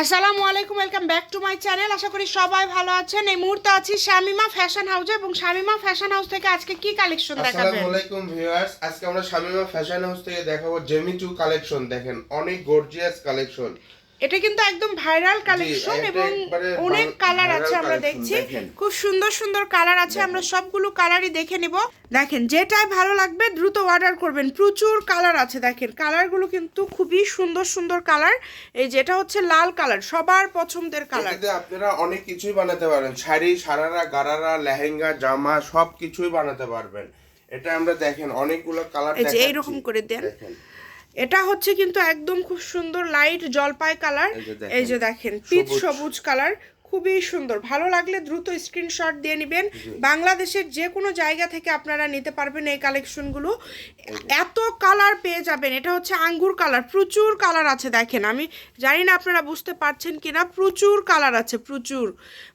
আসসালামু আলাইকুম welcome back to my channel আশা করি সবাই ভালো আছেন। এই মুহূর্তে আছি শামিমা ফ্যাশন হাউসে এবং শামিমা ফ্যাশন হাউস থেকে আজকে কি কালেকশন দেখাবেন? আসসালামু আলাইকুম ভিউয়ার্স আজকে আমরা শামিমা ফ্যাশন হাউস থেকে দেখাবো জেমি টু কালেকশন দেখেন, অনেক গর্জিয়াস কালেকশন এটা কিন্তু একদম ভাইরাল কালেকশন এবং অনেক কালার আছে আমরা দেখছি। খুব সুন্দর সুন্দর কালার আছে আমরা সবগুলো কালারই দেখে নিব। দেখেন যেটাই ভালো লাগবে দ্রুত অর্ডার করবেন। প্রচুর কালার আছে দেখেন। কালারগুলো কিন্তু খুবই সুন্দর সুন্দর কালার। এই যেটা হচ্ছে লাল কালার সবার পছন্দের কালার। আপনারা অনেক কিছুই বানাতে পারেন শাড়ি সারারা গারারা লেহেঙ্গা জামা সব কিছুই বানাতে পারবেন। এটা আমরা দেখেন অনেকগুলো কালার এই যে এইরকম করে দেন। এটা হচ্ছে কিন্তু একদম খুব সুন্দর লাইট জলপাই কালার এই যে দেখেন। পিচ। সবুজ কালার খুবই সুন্দর। ভালো লাগলে দ্রুত স্ক্রিনশট দিয়ে নেবেন। বাংলাদেশের যে কোনো জায়গা থেকে আপনারা নিতে পারবেন এই কালেকশনগুলো এত কালার পেয়ে যাবেন। এটা হচ্ছে আঙ্গুর কালার প্রচুর কালার আছে দেখেন। আমি জানি না আপনারা বুঝতে পারছেন কিনা। প্রচুর কালার আছে প্রচুর।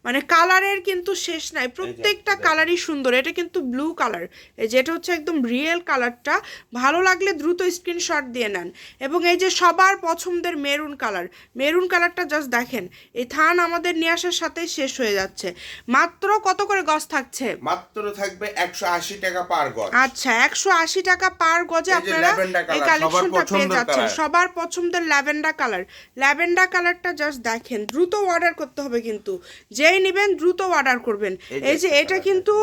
মানে কালারের কিন্তু শেষ নাই। প্রত্যেকটা কালারই সুন্দর। এটা কিন্তু ব্লু কালার এই যে এটা হচ্ছে একদম রিয়েল কালারটা ভালো লাগলে দ্রুত স্ক্রিনশট দিয়ে নেন। এবং এই যে সবার পছন্দের মেরুন কালার মেরুন কালারটা জাস্ট দেখেন। এই থান আমাদের নিয়ে আসার সাথেই শেষ হয়ে যাচ্ছে। মাত্র কত করে গজ থাকছে? মাত্র থাকবে একশো আশি টাকা পার গজ আচ্ছা একশো আশি টাকা পার গজে আপনারা এই কালেকশনটা পেয়ে যাচ্ছেন। সবার পছন্দের ল্যাভেন্ডার কালার। ল্যাভেন্ডার কালারটা জাস্ট দেখেন দ্রুত অর্ডার করতে হবে কিন্তু। যেই নেবেন দ্রুত অর্ডার করবেন। এই যে এটা কিন্তু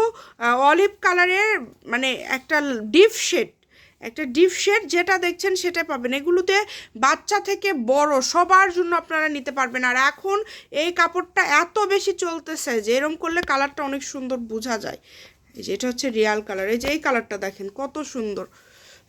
অলিভ কালারের মানে একটা ডিপ শেড একটা ডিপ শেড যেটা দেখছেন সেটা পাবেন। এগুলোতে বাচ্চা থেকে বড় সবার জন্য আপনারা নিতে পারবেন। আর এখন এই কাপড়টা এত বেশি চলতেছে যে এরম করলে কালারটা অনেক সুন্দর বোঝা যায়। এই যে এটা হচ্ছে রিয়াল কালার। এই যে এই কালারটা দেখেন কত সুন্দর।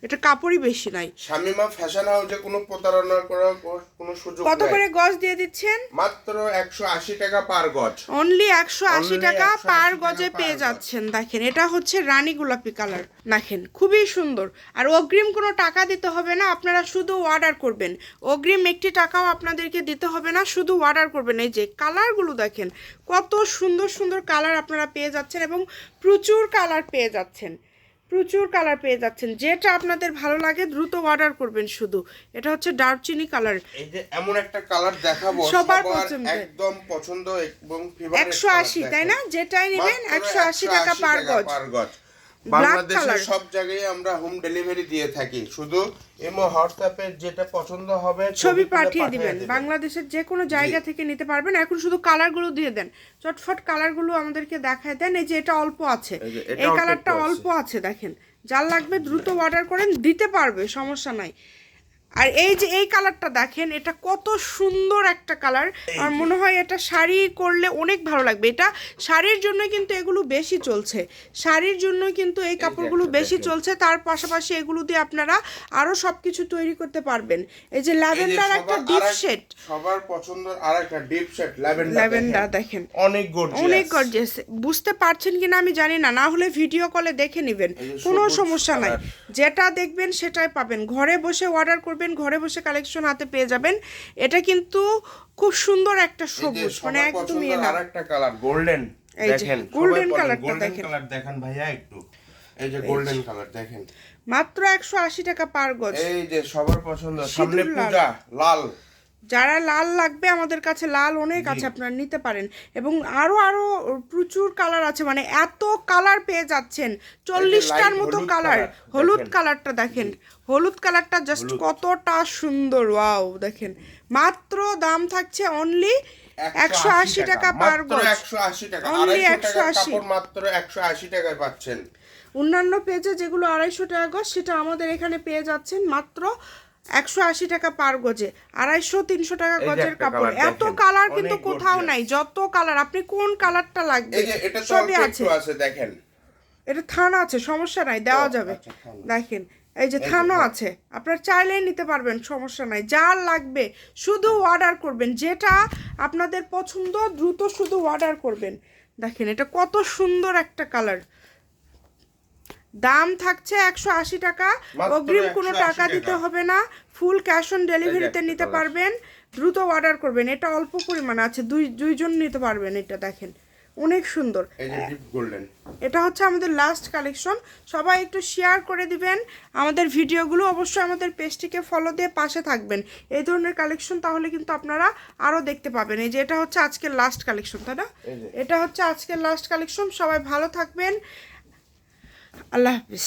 এটা কাপড়ই বেশি নাই। শামিমা ফ্যাশন হাউসে কোনো প্রতারণা করার কোনো সুযোগ কত করে গজ দিয়ে দিচ্ছেন? মাত্র একশো আশি টাকা পার গজ। অনলি একশো আশি Only টাকা পার গজে পেয়ে যাচ্ছেন দেখেন। এটা হচ্ছে রানী গোলাপি কালার দেখেন। খুবই সুন্দর। আর অগ্রিম কোনো টাকা দিতে হবে না আপনারা শুধু অর্ডার করবেন। অগ্রিম একটি টাকাও আপনাদেরকে দিতে হবে না শুধু অর্ডার করবেন। এই যে কালারগুলো দেখেন কত সুন্দর সুন্দর কালার আপনারা পেয়ে যাচ্ছেন এবং প্রচুর কালার পেয়ে যাচ্ছেন। প্রচুর কালার পেয়ে যাচ্ছেন। যেটা আপনাদের ভালো লাগে দ্রুত অর্ডার করবেন শুধু। এটা হচ্ছে ডার্কচিনি কালার এই যে এমন একটা কালার দেখাবো সবার পছন্দ একদম পছন্দ এবং favorite একশো colour আশি দেখেন। তাই না? যেটাই নেবেন মাত্র একশো আশি টাকা 180 পার গজ। বাংলাদেশের সব জায়গায় আমরা হোম ডেলিভারি দিয়ে থাকি। শুধু এমো হোয়াটসঅ্যাপে যেটা পছন্দ হবে ছবি পাঠিয়ে দিবেন। বাংলাদেশের যে কোনো জায়গা থেকে নিতে পারবেন। এখন শুধু কালারগুলো দিয়ে দেন। চটফট কালারগুলো আমাদেরকে দেখায় দেন। এই যে এটা অল্প আছে। এই কালারটা অল্প আছে। দেখেন। যার লাগবে দ্রুত অর্ডার করেন দিতে পারবে সমস্যা নাই। আর এই যে এই কালারটা দেখেন এটা কত সুন্দর একটা কালার। আর মনে হয় এটা শাড়ি করলে অনেক ভালো লাগবে। এটা শাড়ির জন্য কিন্তু এগুলো বেশি চলছে। শাড়ির জন্য কিন্তু এই কাপড়গুলো বেশি চলছে। তার পাশাপাশি এগুলো দিয়ে আপনারা আরও সবকিছু তৈরি করতে পারবেন। এই যে ল্যাভেন্ডার একটা ডিপ শেড সবার পছন্দ আর একটা ডিপ শেড ল্যাভেন্ডার ল্যাভেন্ডার দেখেন। অনেক গর্জিয়াস অনেক গর্জিয়াস বুঝতে পারছেন কিনা আমি জানি না। না হলে ভিডিও কলে দেখে নেবেন। কোনো সমস্যা নাই। যেটা দেখবেন সেটাই পাবেন। ঘরে বসে অর্ডার করবেন ঘরে বসে কালেকশন হাতে পেয়ে যাবেন। এটা কিন্তু খুব সুন্দর একটা সবুজ মানে একদমই এ না। আর কালার গোল্ডেন দেখেন গোল্ডেন কালারটা দেখেন। কালার দেখেন ভাইয়া একটু। এই যে গোল্ডেন কালার দেখেন। মাত্র একশো আশি টাকা পার গজ। এই যে সবার পছন্দ সামনে পূজা লাল। যারা লাল লাগবে আমাদের কাছে লাল অনেক আছে আপনারা নিতে পারেন। এবং আরও আরও প্রচুর কালার আছে মানে এত কালার পেয়ে যাচ্ছেন। চল্লিশটার মতো কালার হলুদ কালারটা দেখেন। হলুদ কালারটা জাস্ট কতটা সুন্দর ওয়াও দেখেন। মাত্র দাম থাকছে অনলি একশো আশি টাকা পার গজ একশো আশি টাকা টাকার 180 কাপড় মাত্র একশো আশি টাকায় পাচ্ছেন। অন্যান্য পেজে যেগুলো আড়াইশো টাকা গজ সেটা আমাদের এখানে পেয়ে যাচ্ছেন মাত্র একশো আশি টাকা পার গজে আড়াইশো তিনশো টাকা গজের কাপড়। এত কালার কিন্তু কোথাও নাই যত কালার আপনি কোন কালারটা লাগবে? যে সবই আছে। দেখেন। এটা থান আছে সমস্যা নাই দেওয়া যাবে। আচ্ছা, দেখেন এই যে থানও আছে আপনার চাইলেই নিতে পারবেন সমস্যা নাই। যার লাগবে শুধু অর্ডার করবেন যেটা আপনাদের পছন্দ দ্রুত শুধু অর্ডার করবেন। দেখেন এটা কত সুন্দর একটা কালার দাম থাকছে একশো আশি টাকা অগ্রিম কোনো টাকা দিতে হবে না ফুল ক্যাশ অন ডেলিভারিতে নিতে পারবেন দ্রুত অর্ডার করবেন এটা অল্প পরিমাণ আছে দুই দুইজন নিতে পারবেন এটা দেখেন অনেক সুন্দর। এটা হচ্ছে আমাদের লাস্ট কালেকশন সবাই একটু শেয়ার করে দিবেন আমাদের ভিডিওগুলো অবশ্যই আমাদের পেজটিকে ফলো দিয়ে পাশে থাকবেন এই ধরনের কালেকশন তাহলে কিন্তু আপনারা আরও দেখতে পাবেন এই যে এটা হচ্ছে আজকের লাস্ট কালেকশন তাই না? এটা হচ্ছে আজকের লাস্ট কালেকশন সবাই ভালো থাকবেন আল্লাহ হাফিজ।